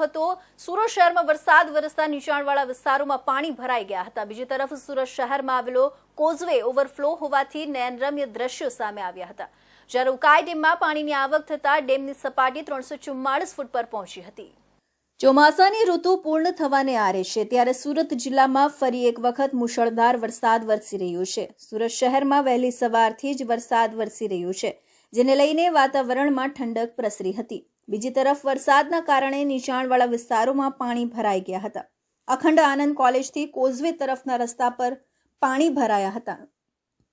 હતો. સુરત શહેરમાં વરસાદ, વરસતા નીચાણવાળા વિસ્તારોમાં પાણી ભરાઈ ગયા હતા. બીજી તરફ સુરત શહેરમાં આવેલો કોઝવે ઓવરફ્લો હોવાથી નયનરમ્ય દ્રશ્યો સામે આવ્યા હતા. જ્યારે ઉકાઈ ડેમમાં પાણીની આવક થતાં ડેમની સપાટી ત્રણસો ફૂટ પર પહોંચી હતી. ચોમાસાની ઋતુ પૂર્ણ થવાને આરે છે. ત્યારે સુરત જિલ્લામાં ફરી એક વખત મુશળધાર વરસાદ વરસી રહ્યો છે. સુરત શહેરમાં વહેલી સવારથી જ વરસાદ વરસી રહ્યો છે, જેને લઈને વાતાવરણમાં ઠંડક પ્રસરી હતી. બીજી તરફ વરસાદના કારણે નીચાણવાળા વિસ્તારોમાં પાણી ભરાઈ ગયા હતા. અખંડ આનંદ કોલેજથી કોઝવે તરફના રસ્તા પર પાણી ભરાયા હતા,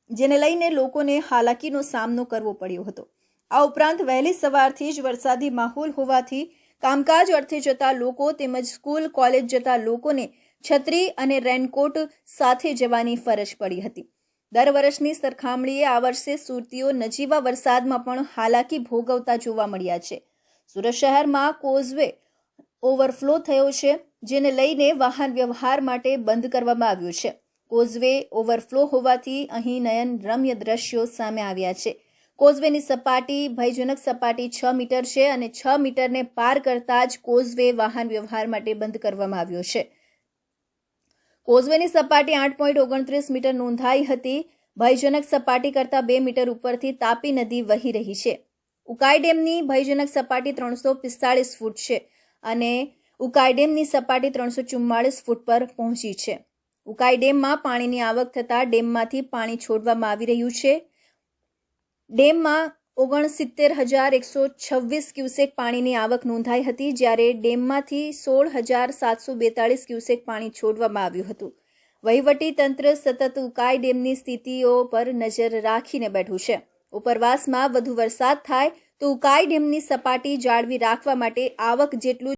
જેને લઈને લોકોને હાલાકીનો સામનો કરવો પડ્યો હતો. આ ઉપરાંત વહેલી સવારથી જ વરસાદી માહોલ હોવાથી કામકાજ અર્થે જતા લોકો તેમજ સ્કૂલ, કોલેજ જતા લોકોને છત્રી અને રેનકોટ સાથે જવાની ફરજ પડી હતી. દર વર્ષની સરખામણીએ આ વર્ષે સુરતીઓ નજીવા વરસાદમાં પણ હાલાકી ભોગવતા જોવા મળ્યા છે. સુરત શહેરમાં કોઝવે ઓવરફ્લો થયો છે, જેને લઈને વાહન વ્યવહાર માટે બંધ કરવામાં આવ્યો છે. કોઝવે ઓવરફ્લો હોવાથી અહીં નયન રમ્ય દ્રશ્યો સામે આવ્યા છે. કોઝવેની સપાટી ભયજનક સપાટી છ મીટર છે અને છ મીટરને પાર કરતા જ કોઝવે વાહન વ્યવહાર માટે બંધ કરવામાં આવ્યો છે. કોઝવેની સપાટી આઠ પોઈન્ટ ઓગણત્રીસ મીટર નોંધાઈ હતી. ભયજનક સપાટી કરતાં બે મીટર ઉપરથી તાપી નદી વહી રહી છે. ઉકાઈ ડેમની ભયજનક સપાટી ત્રણસો પિસ્તાળીસ ફૂટ છે અને ઉકાઈ ડેમની સપાટી ત્રણસો ચુમ્માળીસ ફૂટ પર પહોંચી છે. ઉકાઈ ડેમમાં પાણીની આવક થતાં ડેમમાંથી પાણી છોડવામાં આવી રહ્યું છે. ડેમમાં ઓગણસિત્તેર હજાર એકસો છવ્વીસ ક્યુસેક પાણીની આવક નોંધાઈ હતી જ્યારે ડેમમાંથી સોળ હજાર સાતસો બેતાળીસ ક્યુસેક પાણી છોડવામાં આવ્યું હતું. વહીવટી તંત્ર સતત ઉકાઈ ડેમની સ્થિતિઓ પર નજર રાખીને બેઠું છે. ઉપરવાસમાં વધુ વરસાદ થાય તો ઉકાઈ ડેમની સપાટી જાળવી રાખવા માટે આવક જેટલું